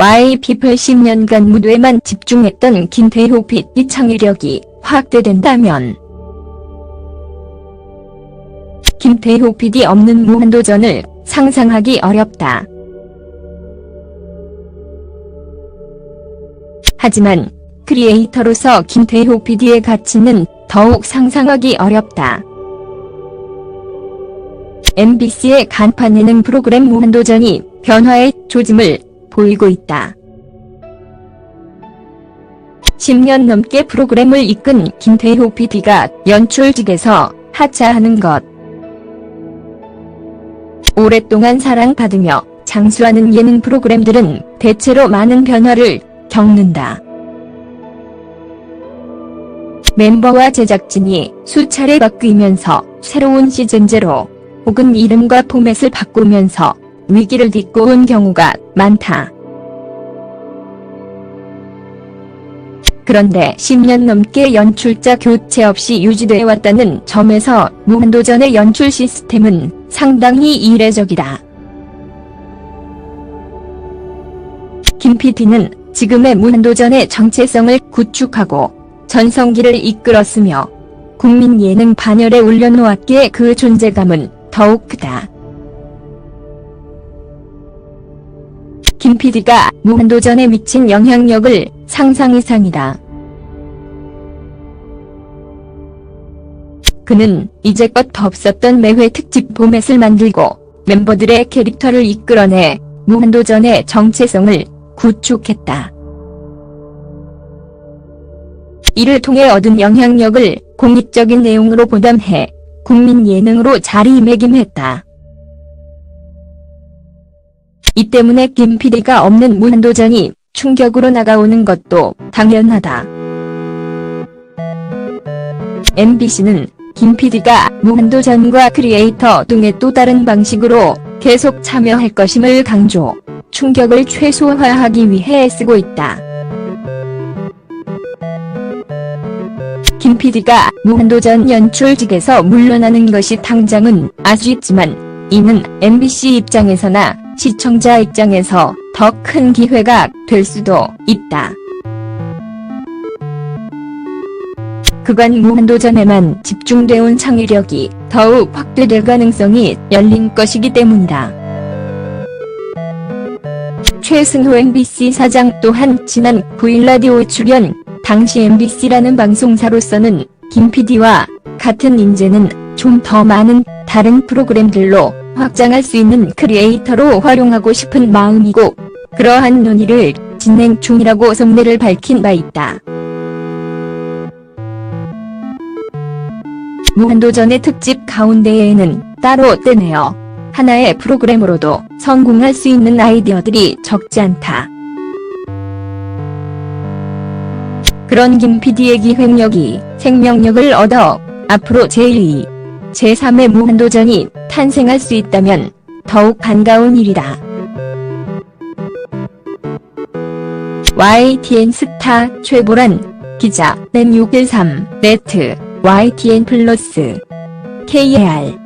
YP 80년간 무대에만 집중했던 김태호 PD 창의력이 확대된다면 김태호 PD 없는 무한도전을 상상하기 어렵다. 하지만 크리에이터로서 김태호 PD의 가치는 더욱 상상하기 어렵다. MBC의 간판 예능 프로그램 무한도전이 변화의 조짐을 보이고 있다. 10년 넘게 프로그램을 이끈 김태호 PD가 연출직에서 하차하는 것. 오랫동안 사랑받으며 장수하는 예능 프로그램들은 대체로 많은 변화를 겪는다. 멤버와 제작진이 수차례 바뀌면서 새로운 시즌제로 혹은 이름과 포맷을 바꾸면서 위기를 딛고 온 경우가 많다. 그런데 10년 넘게 연출자 교체 없이 유지되어 왔다는 점에서 무한도전의 연출 시스템은 상당히 이례적이다. 김 PD는 지금의 무한도전의 정체성을 구축하고 전성기를 이끌었으며 국민 예능 반열에 올려놓았기에 그 존재감은 더욱 크다. 김 PD가 무한도전에 미친 영향력을 상상 이상이다. 그는 이제껏 없었던 매회 특집 포맷을 만들고 멤버들의 캐릭터를 이끌어내 무한도전의 정체성을 구축했다. 이를 통해 얻은 영향력을 공익적인 내용으로 보담해 국민 예능으로 자리매김했다. 이 때문에 김 PD가 없는 무한도전이 충격으로 나가오는 것도 당연하다. MBC는 김 PD가 무한도전과 크리에이터 등의 또 다른 방식으로 계속 참여할 것임을 강조, 충격을 최소화하기 위해 쓰고 있다. 김 PD가 무한도전 연출직에서 물러나는 것이 당장은 아쉽지만 이는 MBC 입장에서나 시청자 입장에서 더 큰 기회가 될 수도 있다. 그간 무한도전에만 집중돼온 창의력이 더욱 확대될 가능성이 열린 것이기 때문이다. 최승호 MBC 사장 또한 지난 9일 라디오 출연 당시 MBC라는 방송사로서는 김 PD와 같은 인재는 좀 더 많은 다른 프로그램들로 확장할 수 있는 크리에이터로 활용하고 싶은 마음이고 그러한 논의를 진행 중이라고 속내를 밝힌 바 있다. 무한도전의 특집 가운데에는 따로 떼내어 하나의 프로그램으로도 성공할 수 있는 아이디어들이 적지 않다. 그런 김 PD의 기획력이 생명력을 얻어 앞으로 제2, 제3의 무한도전이 탄생할 수 있다면 더욱 반가운 일이다. YTN 스타 최보란 기자 넷613 네트 YTN 플러스 KAR